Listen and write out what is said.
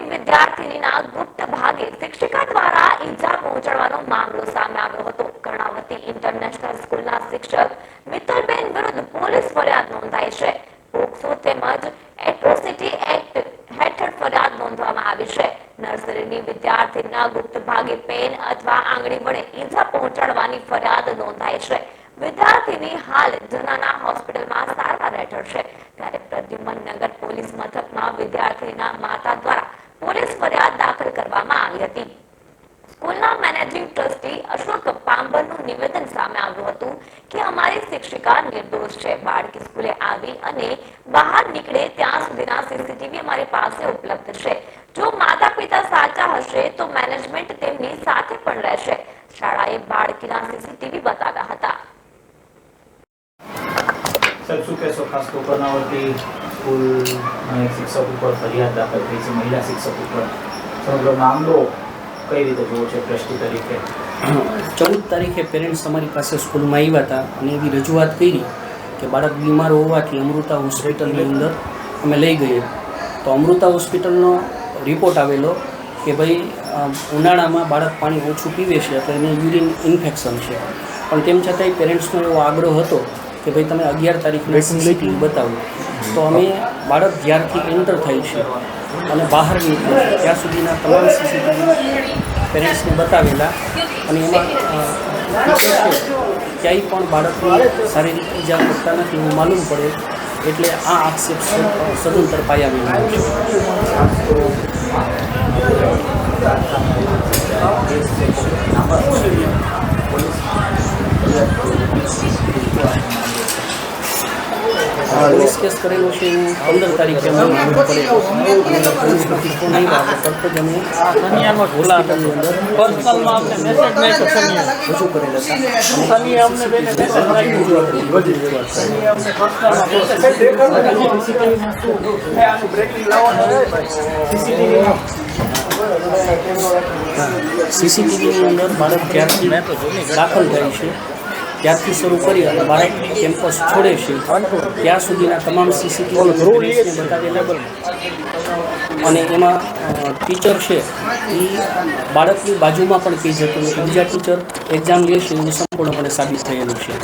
વર્ષની વિદ્યાર્થીનીના ગુપ્ત ભાગે શિક્ષિકા દ્વારા ઈજા પહોંચાડવાનો મામલો સામે આવ્યો હતો. કર્ણાવતી ઇન્ટરનેશનલ સ્કૂલના શિક્ષક મિત્તલબેન વિરુદ્ધ પોલીસ ફરિયાદ નોંધાઈ છે. પોક્સો તેમજ એટ્રોસિટી એક્ટ હેઠળ ફરિયાદ નોંધવામાં આવી છે. નર્સરીની વિદ્યાર્થીના ગુપ્ત ભાગે પેન અથવા આંગળી વડે ઈજા પહોંચાડવાની ફરિયાદ નોંધાઈ છે. વિદ્યાર્થીની હાલ જનાના હોસ્પિટલમાં સારવાર હેઠળ છે. ત્યારે પ્રદ્યુમન નગર પોલીસ મથકમાં વિદ્યાર્થીના માતા દ્વારા પોલીસ ફરિયાદ દાખલ કરવામાં આવી હતી. સ્કૂલના મેનેજિંગ ટ્રસ્ટી અશોક પાંબરનું નિવેદન સામે આવ્યું હતું કે અમારી શિક્ષિકા નિર્દોષ છે. બાળકી સ્કૂલે આવી અને બહાર નીકળે ત્યાં સુધીના સીસીટીવી અમારી પાસે ઉપલબ્ધ છે. જો માતા પિતા સાચા હશે તો મેનેજમેન્ટ તેમની સાથે પણ રહેશે. શાળાએ બાળકીના સીસીટીવી બતાવ્યા હતા. શું કહેશો? ખાસ તો કર્ણાવતી સ્કૂલ શિક્ષક ઉપર ફરિયાદ દાખલ થઈ છે. મહિલા શિક્ષક ઉપર સમગ્ર મામલો કઈ રીતે જોવો છે ટ્રસ્ટી તરીકે? ચૌદ તારીખે પેરેન્ટ્સ અમારી પાસે સ્કૂલમાં આવ્યા હતા અને એવી રજૂઆત કરી કે બાળક બીમાર હોવાથી અમૃતા હોસ્પિટલની અંદર અમે લઈ ગઈએ તો અમૃતા હોસ્પિટલનો રિપોર્ટ આવેલો કે ભાઈ ઉનાળામાં બાળક પાણી ઓછું પીવે છે તો એને યુરિન ઇન્ફેક્શન છે. પણ તેમ છતાંય પેરેન્ટ્સનો એવો આગ્રહ હતો કે ભાઈ તમે અગિયાર તારીખના બતાવો. તો અમે બાળક જ્યારથી એન્ટર થાય છે અને બહાર નીકળે ત્યાં સુધીના તમામ સીસીટીવી પેરેન્ટ્સને બતાવેલા. અને એમાં ક્યાંય પણ બાળકને શારીરિક ઈજા કરતા નથી, એવું માલુમ પડે, એટલે આ આક્ષેપ સદંતર પાયા છે. પોલીસ કેસ કરેલો છે એવું પંદર તારીખે અમને માલુમ પડે. પોલીસ ફોન આવ્યો તો તરત જ અમે રજૂ કરેલા હતા કરી. બધી સીસીટીવીની અંદર બાળક જ્યારથી દાખલ થાય છે? ત્યારથી શરૂ કરી અને બાળક કેમ્પસ છોડે છે. ત્યાં સુધીના તમામ સીસીટીવી અને એમાં ટીચર છે. એ બાળકની બાજુમાં પણ કહી જતું બીજા ટીચર એક્ઝામ લે છે. એવું સંપૂર્ણપણે સાબિત થયેલું છે.